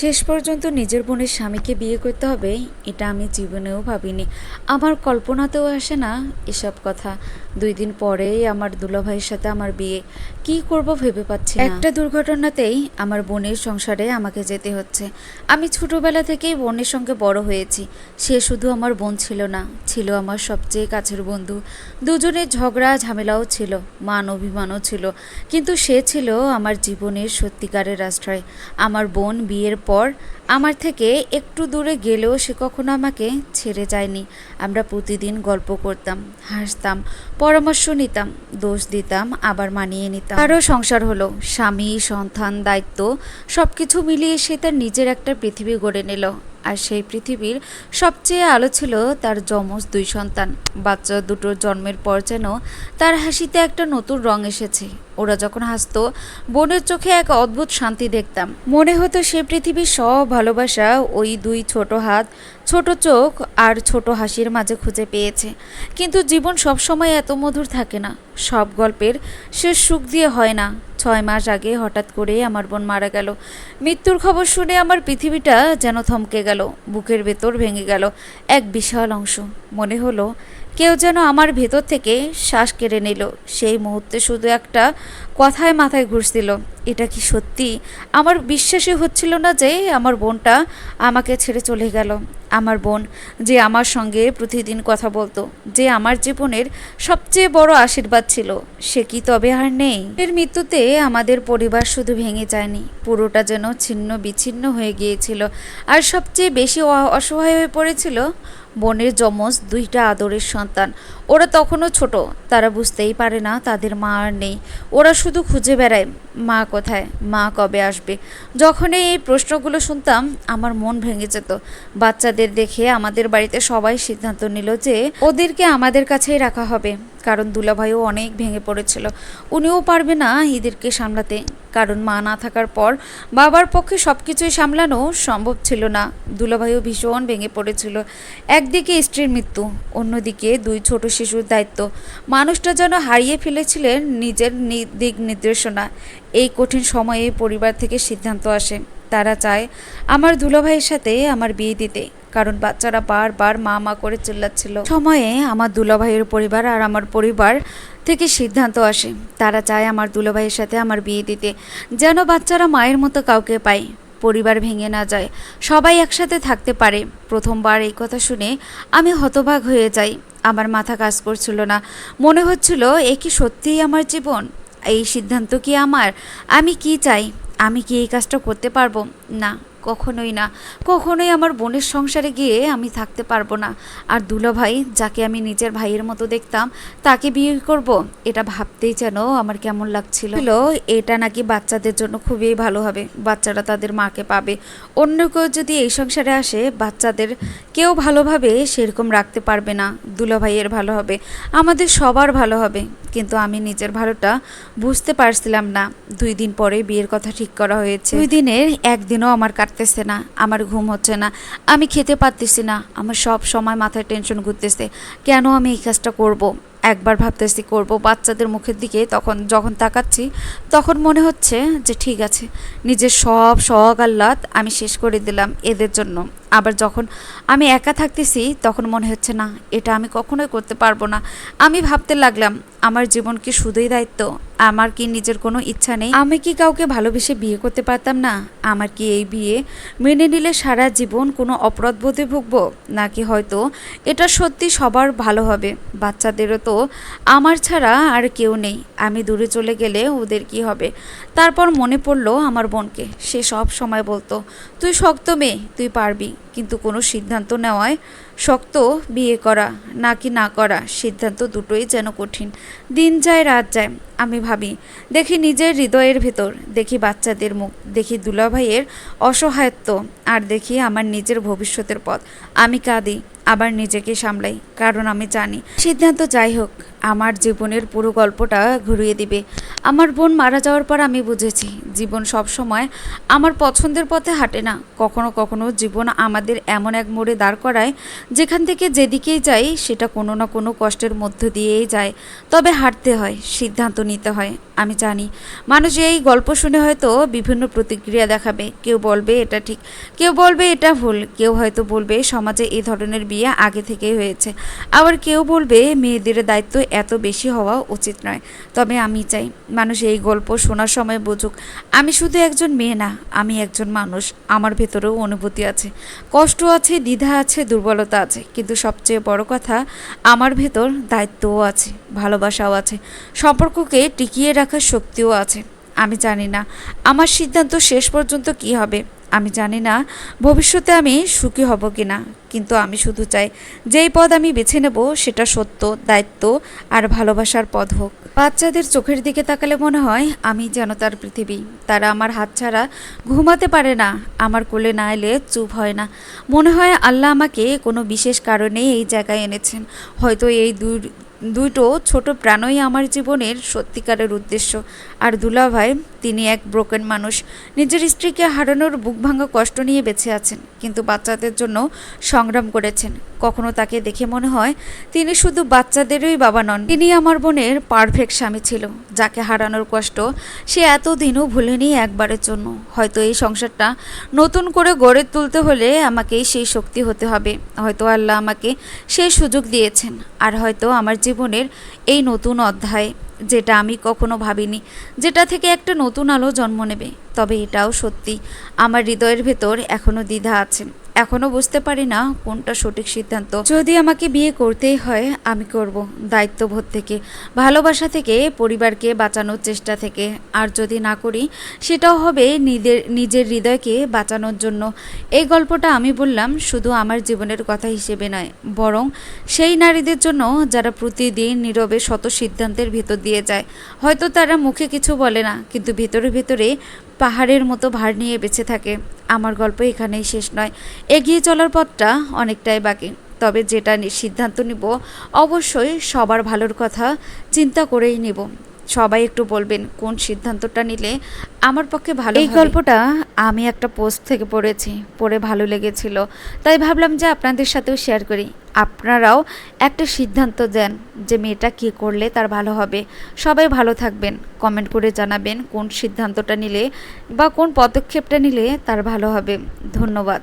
শেষ পর্যন্ত নিজের বোনের স্বামীকে বিয়ে করতে হবে, এটা আমি জীবনেও ভাবিনি। আমার কল্পনাতেও আসে না এসব কথা। দুই দিন পরেই আমার দুলাভাইয়ের সাথে আমার বিয়ে। কি করব ভেবে পাচ্ছি। একটা দুর্ঘটনাতেই আমার বোনের সংসারে আমাকে যেতে হচ্ছে। আমি ছোটবেলা থেকেই বোনের সঙ্গে বড় হয়েছি। সে শুধু আমার বোন ছিল না, ছিল আমার সবচেয়ে কাছের বন্ধু। দুজনের ঝগড়া, ঝামেলাও ছিল, মান অভিমানও ছিল। কিন্তু সে ছিল আমার জীবনের সত্যিকারের আশ্রয়। আমার বোন বিয়ের পর আমার থেকে একটু দূরে গেলেও সে কখনো আমাকে ছেড়ে যায়নি। আমরা প্রতিদিন গল্প করতাম, হাসতাম, পরামর্শ নিতাম, দোষ দিতাম, আবার মানিয়ে নিতাম। আরও সংসার হলো। স্বামী, সন্তান, দায়িত্ব সব কিছু মিলিয়ে সে তার নিজের একটা পৃথিবী গড়ে নিল। আর সেই পৃথিবীর সবচেয়ে আলো ছিল তার যমজ দুই সন্তান। বাচ্চা দুটোর জন্মের পর যেন তার হাসিতে একটা নতুন রং এসেছে। ওরা যখন হাসতো, বোনের চোখে এক অদ্ভুত শান্তি দেখতাম। মনে হতো সে পৃথিবীর সব ভালোবাসা ওই দুই ছোট হাত, ছোট চোখ আর ছোট হাসির মাঝে খুঁজে পেয়েছে। কিন্তু জীবন সবসময় এত মধুর থাকে না। সব গল্পের শেষ সুখ দিয়ে হয় না। ছয় মাস আগে হঠাৎ করে আমার বোন মারা গেল। মৃত্যুর খবর শুনে আমার পৃথিবীটা যেন থমকে গেল, বুকের ভেতর ভেঙে গেল এক বিশাল অংশ। মনে হলো কেউ যেন আমার ভেতর থেকে শ্বাস কেড়ে নিল। সেই মুহূর্তে শুধু একটা কথায় মাথায় ঘুরছিল, এটা কি সত্যি? আমার বিশ্বাসই হচ্ছিল না যে আমার বোনটা আমাকে ছেড়ে চলে গেল। আমার বোন যে আমার সঙ্গে প্রতিদিন কথা বলতো, যে আমার জীবনের সবচেয়ে বড় আশীর্বাদ ছিল, সে কি তবে আর নেই? এর মৃত্যুতে আমাদের পরিবার শুধু ভেঙে যায়নি, পুরোটা যেন ছিন্ন বিচ্ছিন্ন হয়ে গিয়েছিল। আর সবচেয়ে বেশি অসহায় হয়ে পড়েছিল বোনের যমজ দুইটা আদরের সন্তান। ওরা তখনও ছোট, তারা বুঝতেই পারে না তাদের মা আর নেই। ওরা শুধু খুঁজে বেড়ায়, মা কোথায়, মা কবে আসবে। যখনই এই প্রশ্নগুলো শুনতাম, আমার মন ভেঙে যেত। বাচ্চাদের দেখে আমাদের বাড়িতে সবাই সিদ্ধান্ত নিল যে ওদেরকে আমাদের কাছেই রাখা হবে, কারণ দুলাভাইও অনেক ভেঙে পড়েছিল। উনিও পারবে না এদেরকে সামলাতে। কারণ মা না থাকার পর বাবার পক্ষে সব কিছুই সামলানো সম্ভব ছিল না। দুলাভাইও ভীষণ ভেঙে পড়েছিল। একদিকে স্ত্রীর মৃত্যু, অন্যদিকে দুই ছোট শিশুর দায়িত্ব। মানুষটা যেন হারিয়ে ফেলেছিলেন নিজের দিক নির্দেশনা। এই কঠিন সময়ে পরিবার থেকে সিদ্ধান্ত আসে। তারা চায়, আমার দুলাভাইয়ের সাথে আমার বিয়ে দিতে। কারণ বাচ্চারা বারবার মা মা করে চিল্লাচ্ছিল। সময়ে আমার দুলাভাইয়ের পরিবার আর আমার পরিবার থেকে সিদ্ধান্ত আসে। তারা চায় আমার দুলাভাইয়ের সাথে আমার বিয়ে দিতে, যেন বাচ্চারা মায়ের মতো কাউকে পায়। পরিবার ভেঙে না যায়, সবাই একসাথে থাকতে পারে। প্রথমবার এই কথা শুনে আমি হতবাক হয়ে যাই। আমার মাথা কাজ করছিল না। মনে হচ্ছিল, এ কি সত্যিই আমার জীবন? এই সিদ্ধান্ত কি আমার? আমি কি চাই? আমি কি এই কাজটা করতে পারব? না। কখনোই না। কখনোই আমার বোনের সংসারে গিয়ে আমি থাকতে পারব না। আর দুলো ভাই যাকে আমি নিজের ভাইয়ের মতো দেখতাম, তাকে বিয়ে করব, এটা ভাবতেই যেন আমার কেমন লাগছিল। এটা নাকি বাচ্চাদের জন্য খুবই ভালো হবে। বাচ্চারা তাদের মাকে পাবে। অন্য কেউ যদি এই সংসারে আসে, বাচ্চাদের কেউ ভালোভাবে সেরকম রাখতে পারবে না। দুলো ভাইয়ের ভালো হবে। আমাদের সবার ভালো হবে। কিন্তু আমি নিজের ভালোটা বুঝতে পারছিলাম না দুই দিন পরে বিয়ের কথা ঠিক করা হয়েছে দুই দিনের একদিনও আমার কাটতেছে না, আমার ঘুম হচ্ছে না, আমি খেতে পারতেছি না, আমার সব সময় মাথায় টেনশন ঘুরতেছে, কেন আমি এই কাজটা করব। একবার ভাবতেছি করব। বাচ্চাদের মুখের দিকে তখন যখন তাকাচ্ছি, তখন মনে হচ্ছে যে ঠিক আছে, নিজের সব শখ আহ্লাদ আমি শেষ করে দিলাম এদের জন্য। আবার যখন আমি একা থাকতেছি, তখন মনে হচ্ছে, না, এটা আমি কখনোই করতে পারব না। আমি ভাবতে লাগলাম, আমার জীবন কি শুধুই দায়িত্ব? আমার কি নিজের কোনো ইচ্ছা নেই? আমি কি কাউকে ভালোবেসে বিয়ে করতে পারতাম না? আমার কি এই বিয়ে মেনে নিলে সারা জীবন কোনো অপরাধ বোধে ভুগবো? নাকি হয়তো এটা সত্যি সবার ভালো হবে? বাচ্চাদেরও তো আমার ছাড়া আর কেউ নেই। আমি দূরে চলে গেলে ওদের কি হবে? তারপর মনে পড়ল আমার বোনকে। সে সব সময় বলতো, তুই শক্ত মেয়ে, তুই পারবি। কিন্তু কোনো সিদ্ধান্ত নেওয়ায় শক্ত বিয়ে করা, নাকি না করা, সিদ্ধান্ত দুটোই যেন কঠিন। দিন যায়, রাত যায়। আমি ভাবি, দেখি নিজের হৃদয়ের ভেতর, দেখি বাচ্চাদের মুখ, দেখি দুলাভাইয়ের অসহায়ত্ব, আর দেখি আমার নিজের ভবিষ্যতের পথ। আমি কাঁদি। আবার নিজেকে সামলাই, কারণ আমি জানি। সিদ্ধান্ত যাই হোক, আমার জীবনের পুরো গল্পটা ঘুরিয়ে দিবে। আমার বোন মারা যাওয়ার পর আমি বুঝেছি, জীবন সব সময় আমার পছন্দের পথে হাঁটে না। কখনো কখনো জীবন আমাদের এমন এক মোড়ে দাঁড় করায়, যেখান থেকে যেদিকেই যাই, সেটা কোনো না কোনো কষ্টের মধ্য দিয়েই যায়। তবে হাঁটতে হয়, সিদ্ধান্ত নিতে হয়, আমি জানি। মানুষ এই গল্প শুনে হয়তো বিভিন্ন প্রতিক্রিয়া দেখাবে। কেউ বলবে এটা ঠিক, কেউ বলবে এটা ভুল, কেউ হয়তো বলবে সমাজে এই ধরনের বিয়ে আগে থেকেই হয়েছে। আবার কেউ বলবে, মেয়েদের দায়িত্ব এত বেশি হওয়া উচিত নয়। তবে আমি চাই মানুষ এই গল্প শোনার সময় বুঝুক, আমি শুধু একজন মেয়ে না, আমি একজন মানুষ। আমার ভেতরেও অনুভূতি আছে। কষ্ট আছে, দ্বিধা আছে, দুর্বলতা আছে। কিন্তু সবচেয়ে বড় কথা, আমার ভেতর দায়িত্বও আছে, ভালোবাসাও আছে। সম্পর্ককে টিকিয়ে রাখার শক্তিও আছে। আমি জানি না। আমার সিদ্ধান্ত শেষ পর্যন্ত কি হবে? আমি জানি না ভবিষ্যতে আমি সুখী হব কি না কিন্তু আমি শুধু চাই যেই পদ আমি বেছে নেব সেটা সত্য, দায়িত্ব আর ভালোবাসার পদ হোক। বাচ্চাদের চোখের দিকে তাকালে মনে হয় আমি যেন তার পৃথিবী। তারা আমার হাত ছাড়া ঘুমাতে পারে না। আমার কোলে না এলে চুপ হয় না। মনে হয় আল্লাহ আমাকে কোনো বিশেষ কারণে এই জায়গায় এনেছেন। হয়তো এই দুই দুটো ছোট প্রাণই আমার জীবনের সত্যিকারের উদ্দেশ্য। আর দুলাভাই তিনি এক ব্রোকেন মানুষ। নিজের স্ত্রীকে হারানোর বুক ভাঙা কষ্ট নিয়ে বেঁচে আছেন, কিন্তু বাচ্চাদের জন্য সংগ্রাম করেছেন। কখনো তাকে দেখে মনে হয়, তিনি শুধু বাচ্চাদেরই বাবা নন, তিনি আমার বোনের পারফেক্ট স্বামী ছিল, যাকে হারানোর কষ্ট সে এতদিনও ভুলেনি একবারের জন্য। হয়তো এই সংসারটা নতুন করে গড়ে তুলতে হলে আমাকেই সেই শক্তি হতে হবে। হয়তো আল্লাহ আমাকে সেই সুযোগ দিয়েছেন, আর হয়তো আমার জীবনের এই নতুন অধ্যায়। যেটা আমি কখনো ভাবিনি, যেটা থেকে একটা নতুন আলো জন্ম নেবে। তবে এটাও সত্যি, আমার হৃদয়ের ভেতর এখনও দ্বিধা আছে। এখনও বুঝতে পারি না কোনটা সঠিক সিদ্ধান্ত। যদি আমাকে বিয়ে করতেই হয়, আমি করব দায়িত্ববোধ থেকে, ভালোবাসা থেকে, পরিবারকে বাঁচানোর চেষ্টা থেকে। আর যদি না করি, সেটাও হবে নিজের নিজের হৃদয়কে বাঁচানোর জন্য। এই গল্পটা আমি বললাম শুধু আমার জীবনের কথা হিসেবে নয়, বরং সেই নারীদের জন্য যারা প্রতিদিন নীরবে শত সিদ্ধান্তের ভেতর দিয়ে যায়। হয়তো তারা মুখে কিছু বলে না, কিন্তু ভেতরে ভেতরে পাহাড়ের মতো ভার নিয়ে বেঁচে থাকে। আমার গল্প এখানেই শেষ নয়। এগিয়ে চলার পথটা অনেকটাই বাকি। তবে যেটা সিদ্ধান্ত নিব, অবশ্যই সবার ভালোর কথা চিন্তা করেই নেব। সবাই একটু বলবেন কোন সিদ্ধান্তটা নিলে আমার পক্ষে ভালো এই গল্পটা আমি একটা পোস্ট থেকে পড়েছি পড়ে ভালো লেগেছিল। তাই ভাবলাম যে আপনাদের সাথেও শেয়ার করি। আপনারাও একটা সিদ্ধান্ত দেন যে মেয়েটা কী করলে তার ভালো হবে। সবাই ভালো থাকবেন কমেন্ট করে জানাবেন কোন সিদ্ধান্তটা নিলে বা কোন পদক্ষেপটা নিলে তার ভালো হবে। ধন্যবাদ।